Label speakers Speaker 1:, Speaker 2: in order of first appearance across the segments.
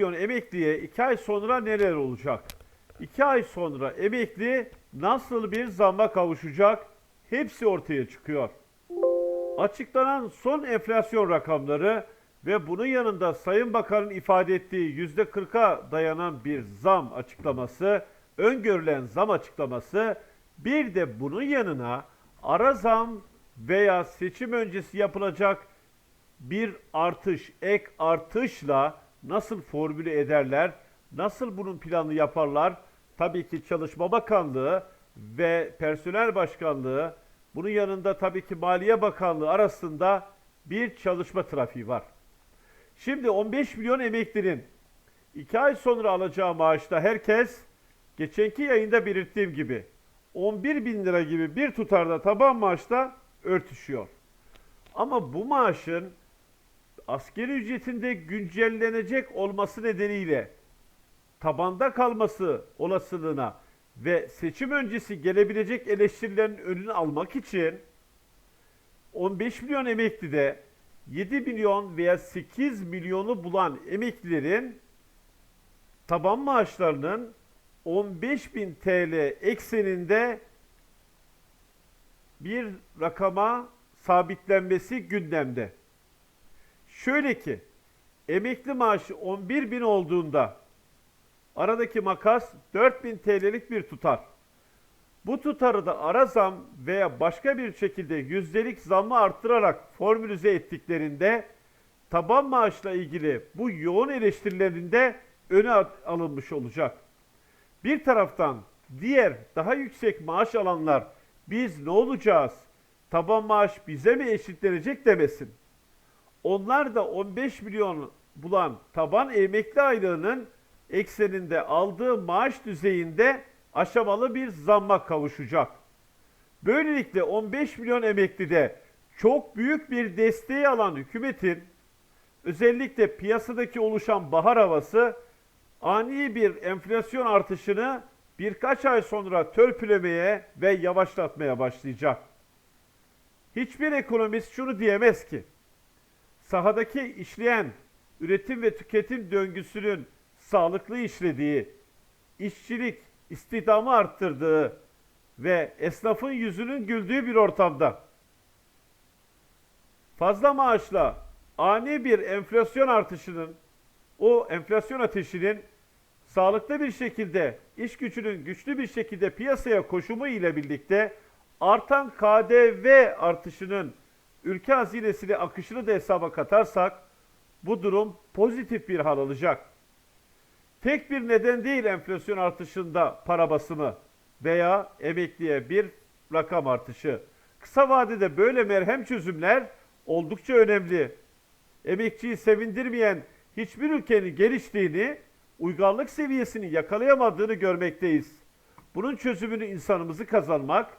Speaker 1: milyon emekliye 2 ay sonra neler olacak? 2 ay sonra emekli nasıl bir zamma kavuşacak? Hepsi ortaya çıkıyor. Açıklanan son enflasyon rakamları ve bunun yanında Sayın Bakan'ın ifade ettiği %40'a dayanan bir zam açıklaması, öngörülen zam açıklaması, bir de bunun yanına ara zam veya seçim öncesi yapılacak bir artış, ek artışla nasıl formüle ederler, nasıl bunun planını yaparlar? Tabii ki Çalışma Bakanlığı ve Personel Başkanlığı, bunun yanında tabii ki Maliye Bakanlığı arasında bir çalışma trafiği var. Şimdi 15 milyon emeklinin 2 ay sonra alacağı maaşta herkes geçenki yayında belirttiğim gibi 11 bin lira gibi bir tutarda taban maaşta örtüşüyor. Ama bu maaşın askeri ücretinde güncellenecek olması nedeniyle tabanda kalması olasılığına ve seçim öncesi gelebilecek eleştirilerin önünü almak için 15 milyon emekli de 7 milyon veya 8 milyonu bulan emeklilerin taban maaşlarının 15 bin TL ekseninde bir rakama sabitlenmesi gündemde. Şöyle ki emekli maaşı 11 bin olduğunda aradaki makas 4000 TL'lik bir tutar. Bu tutarı da ara zam veya başka bir şekilde yüzdelik zammı arttırarak formülize ettiklerinde taban maaşla ilgili bu yoğun eleştirilerinde öne alınmış olacak. Bir taraftan diğer daha yüksek maaş alanlar biz ne olacağız? Taban maaş bize mi eşitlenecek demesin. Onlar da 15 milyon bulan taban emekli aylığının ekseninde aldığı maaş düzeyinde aşamalı bir zamma kavuşacak. Böylelikle 15 milyon emekli de çok büyük bir desteği alan hükümetin özellikle piyasadaki oluşan bahar havası ani bir enflasyon artışını birkaç ay sonra törpülemeye ve yavaşlatmaya başlayacak. Hiçbir ekonomist şunu diyemez ki sahadaki işleyen üretim ve tüketim döngüsünün sağlıklı işlediği, işçilik, istihdamı arttırdığı ve esnafın yüzünün güldüğü bir ortamda fazla maaşla ani bir enflasyon artışının o enflasyon ateşinin sağlıklı bir şekilde iş gücünün güçlü bir şekilde piyasaya koşumu ile birlikte artan KDV artışının ülke hazinesine akışını da hesaba katarsak bu durum pozitif bir hal alacak. Tek bir neden değil enflasyon artışında para basımı veya emekliye bir rakam artışı. Kısa vadede böyle merhem çözümler oldukça önemli. Emekçiyi sevindirmeyen hiçbir ülkenin geliştiğini, uygarlık seviyesini yakalayamadığını görmekteyiz. Bunun çözümünü insanımızı kazanmak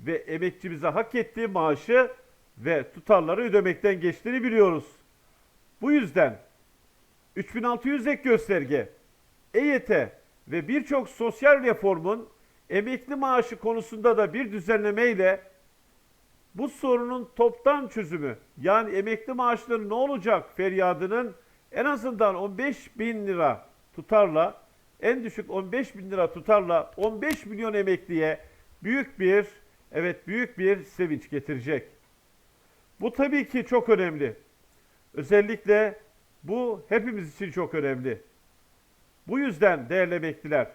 Speaker 1: ve emekçimize hak ettiği maaşı ve tutarları ödemekten geçtiğini biliyoruz. Bu yüzden 3600 ek gösterge, EYT ve birçok sosyal reformun emekli maaşı konusunda da bir düzenleme ile bu sorunun toptan çözümü yani emekli maaşları ne olacak feryadının en azından 15 bin lira tutarla en düşük 15 bin lira tutarla 15 milyon emekliye büyük bir evet büyük bir sevinç getirecek. Bu tabii ki çok önemli. Özellikle bu hepimiz için çok önemli. Bu yüzden değerli emekliler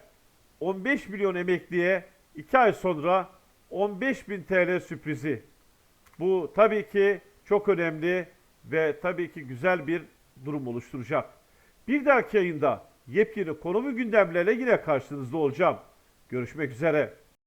Speaker 1: 15 milyon emekliye 2 ay sonra 15 bin TL sürprizi. Bu tabii ki çok önemli ve tabii ki güzel bir durum oluşturacak. Bir dahaki yayında yepyeni konu ve gündemlerle yine karşınızda olacağım. Görüşmek üzere.